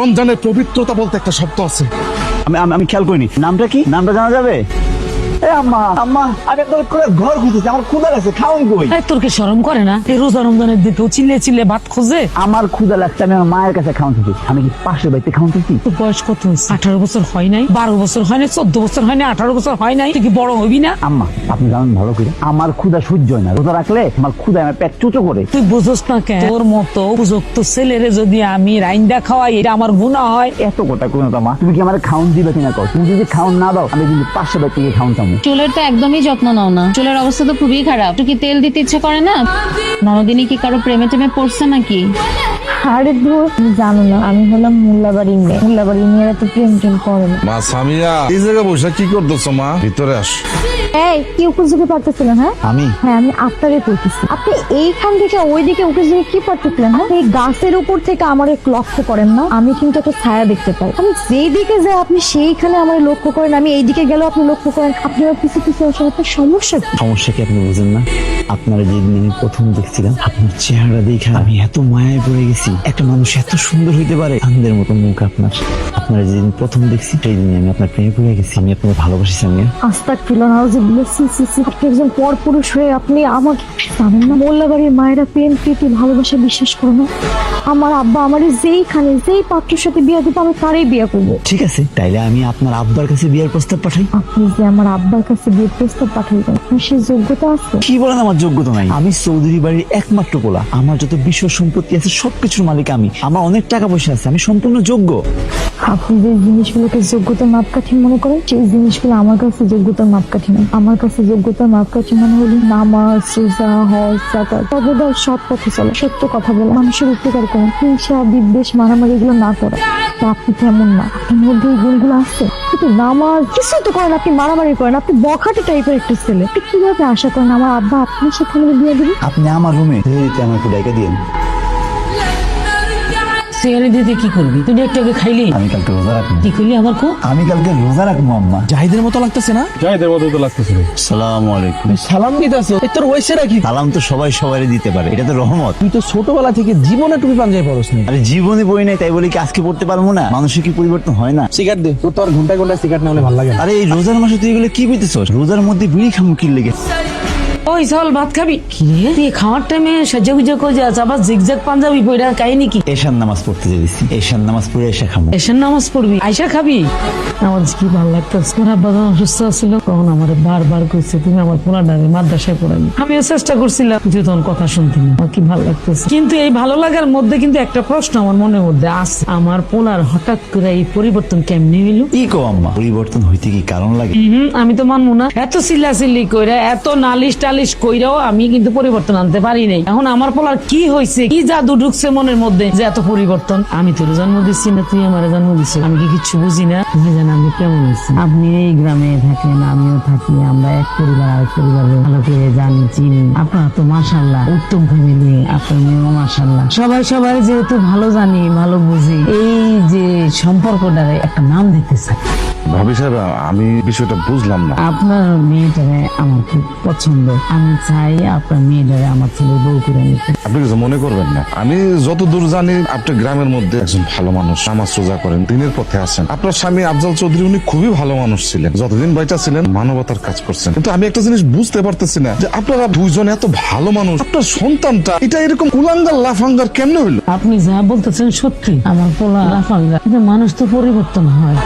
রমজানের পবিত্রতা বলতে একটা শব্দ আছে। আমি আমি- খেয়াল করিনি। নামটা কি? নামটা জানা যাবে? এ আম্মা আম্মা আমি আপনার ঘর খুঁজেছি আমার ক্ষুদা লাগছে খাওন কই? এই তোর কি শরম করে না? এই রোজা রমজানের দিকেও চিল্লে চিল্লে ভাত খোঁজে। আমার লাগছে আমি আমার মায়ের কাছে খাওন খুঁজি আমি কি পাশের বাড়িতে খাওন খুঁজি তোর বয়স কত হয়েছে? আঠারো বছর হয় নাই বারো বছর হয় নাই চোদ্দ বছর হয় নাই আঠারো বছর হয় নাই তুই কি বড় হবি না? আম্মা আপনি জানেন ভালো করে আমার ক্ষুদা সহ্য হয় না রোজা রাখলে আমার ক্ষুদা আমার পেট চুচো করে। তুই বুঝোস না কেন? তোর মতো উপযুক্ত ছেলেরে যদি আমি রাইন্দা খাওয়াই এটা আমার গুণা হয়। এত কথা কোনো মা তুমি কি আমার খাওন দিবে কিনা কও? তুমি যদি খাওন না দাও আমি কিন্তু পাশের বাড়ি থেকে খাওন চাবো চুলের তো একদমই যত্ন নাও না। চুলের অবস্থা তো খুবই খারাপ। একটু কি তেল দিতে ইচ্ছে করে না? ননদিনী কি কারও প্রেমে টেমে পড়ছে নাকি? আরে ধুর তুমি জানো না। আমি হলাম মোল্লাবাড়ির মেয়ে। মোল্লাবাড়ির মেয়েরা তো প্রেম টেম করে না। মা সামিয়া এই জায়গায় বসে কি করতেছো মা? ভিতরে আস। এই কি পারতেছিলেন হ্যাঁ? আমি? হ্যাঁ আমি পড়তেছি। আপনি এইখান থেকে ওইদিকে দিকে কি পারতেছিলেন হ্যাঁ? এই গাছের উপর থেকে আমার এক লক্ষ্য করেন না। আমি কিন্তু একটা ছায়া দেখতে পাই। আমি যেই দিকে যাই আপনি সেইখানে আমার লক্ষ্য করেন। আমি এই দিকে গেলেও আপনি লক্ষ্য করেন। আপনি আমার কিছু কিছু আপনার সমস্যা। সমস্যা কি আপনি বুঝেন না? আপনার যেদিন আমি প্রথম দেখছিলাম, আপনার চেহারা দেখে আমি এত মায়ায় পড়ে গেছি। একটা মানুষ এত সুন্দর হইতে পারে আমাদের মতো মুখ আপনার। আপনার যেদিন প্রথম দেখছি সেই দিন আমি আপনার প্রেমে পড়ে গেছি আমি আপনাকে ভালোবাসি সামিয়া আস্তাক ফিল নাউজুবিল্লাহ সি সি সি আপনি একজন পর পুরুষ হয়ে আপনি আমাকে জানেন না মোল্লাবাড়ির মায়েরা প্রেম প্রীতি ভালোবাসা বিশ্বাস করে না। আমার আব্বা আমার যেইখানে যেই পাত্রের সাথে বিয়ে দিতে আমি তারই বিয়ে করব। ঠিক আছে তাইলে আমি আপনার আব্বার কাছে বিয়ের প্রস্তাব পাঠাই। আপনি যে আমার আব্বার কাছে বিয়ের প্রস্তাব পাঠাইবেন আপনার সেই যোগ্যতা আছে? কি বলেন আমার যোগ্যতা নাই? আমি চৌধুরী বাড়ির একমাত্র পোলা। আমার যত বিশ্ব সম্পত্তি আছে সবকিছুর মালিক আমি। আমার অনেক টাকা পয়সা আছে আমি সম্পূর্ণ যোগ্য। আপনি যে জিনিসগুলোকে যোগ্যতার মাপকাঠি মনে করেন, সেই জিনিসগুলো আমার কাছে যোগ্যতার মাপকাঠি নয়। আমার কাছে যোগ্যতার মাপকাঠি মানে হলো নামাজ, রোজা, হজ জাকাত সর্বদা সৎ পথে চলে, সত্য কথা বলে, মানুষের উপকার করেন হিংসা, বিদ্বেষ, মারামারি এগুলো না করা। আপনি কেমন না। আপনার মধ্যে এই গুণগুলো আছে। কিন্তু নামাজ কিছু তো করেন আপনি মারামারি করেন। আপনি বখাটে টাইপের একটা ছেলে। কীভাবে আশা করেন আমার আব্বা আপনার সাথে আমাকে বিয়ে দিবে? আপনি আমার রুমে আমার একটু দিন দিতে কি করবি? তুই একটু আগে খাইলি? আমি কালকে রোজা রাখব। কি করলি আমার কো আমি কালকে রোজা রাখব আম্মা। জাহিদের মতো লাগতেছে না? মতো তো লাগতেছে। সালাম আলাইকুম সালাম দিতেছো এ তোর ওয়েসে রাখি সালাম তো সবাই সবাই দিতে পারে এটা তো রহমত। তুই তো ছোটবেলা থেকে জীবনে টুপি পাঞ্জাবি পরস নি। আরে জীবনে বই নাই তাই বলে কি আজকে পড়তে পারব না? মানুষের কি পরিবর্তন হয় না? সিগারেট দে তোর তো আর ঘন্টায় ঘন্টায় সিগারেট না হলে ভালো লাগে আরে এই রোজার মাসে তুই এগুলো কি পেতেছ রোজার মধ্যে বিড়ি খামু কি লেগে? ওই চল ভাত খাবি? কি রে তুই খাওয়ার টাইমে সাজা গুজা করে যাস আবার জিগজাগ পাঞ্জাবি পইরা কাহিনী কি? এশার নামাজ পড়তে যাইছি এশার নামাজ পড়ে এসে এসের নামাজ পড়বি আয়সা খাবি? আমার কি ভালো লাগতেছে? তোর আব্বা যখন অসুস্থ ছিল তখন আমার বারবার কইছে তুমি আমার মাদ্রাসায় পড়াবি আমিও চেষ্টা করছিলাম তুই তখন কথা শুনতি না আমার কি ভালো লাগতেছে? কিন্তু এই ভালো লাগার মধ্যে কিন্তু একটা প্রশ্ন আমার মনের মধ্যে আছে। আমার পোলার হঠাৎ করে এই পরিবর্তন কেমনে হইল? কি কো আম্মা? পরিবর্তন হইতে কি কারণ লাগে? হুম আমি তো মানবো না। এত চিল্লাচিল্লি কইরা এত নালিশ টালিশ কইরাও আমি কিন্তু পরিবর্তন আনতে পারি নাই। এখন আমার পোলার কি হয়েছে কি জাদু ঢুকছে মনের মধ্যে যে এত পরিবর্তন? আমি তোর জন্ম দিচ্ছি না তুই আমার জন্ম দিচ্ছ আমি কি কিছু বুঝি না? তুমি জান আমি কেমন আছি আপনি এই গ্রামে থাকেন আমিও থাকি আমরা এক পরিবার আরেক পরিবারে ভালো করে জানি চিনি। আপনার তো মাসাল্লাহ উত্তম ফ্যামিলি আপনার মেয়েও মাসাল্লাহ সবাই সবাই যেহেতু ভালো জানি ভালো বুঝি এই যে সম্পর্কটারে একটা নাম দিতে চাই। ভাবি সাহেব আমি বিষয়টা বুঝলাম না। আপনার মেয়েটারে আমার খুব পছন্দ। আমি চাই আপনার মেয়েটারে আমার ছেলে বউ করে নিতে। আপনি কিছু মনে করবেন না। আমি যতদূর জানি আপনি গ্রামের মধ্যে একজন ভালো মানুষ নামাজ রোজা করেন দিনের পথে আছেন। আপনার স্বামী আফজাল চৌধুরী উনি খুবই ভালো মানুষ ছিলেন। যতদিন বাইটা ছিলেন মানবতার কাজ করছেন। কিন্তু আমি একটা জিনিস বুঝতে পারতেছি না যে আপনারা দুইজন এত ভালো মানুষ আপনার সন্তানটা এটা এরকম কুলাঙ্গার লাফাঙ্গার কেমনে হইল? আপনি যা বলতেছেন সত্যি আমার পোলা লাফাঙ্গা কিন্তু মানুষ তো পরিবর্তন হয়।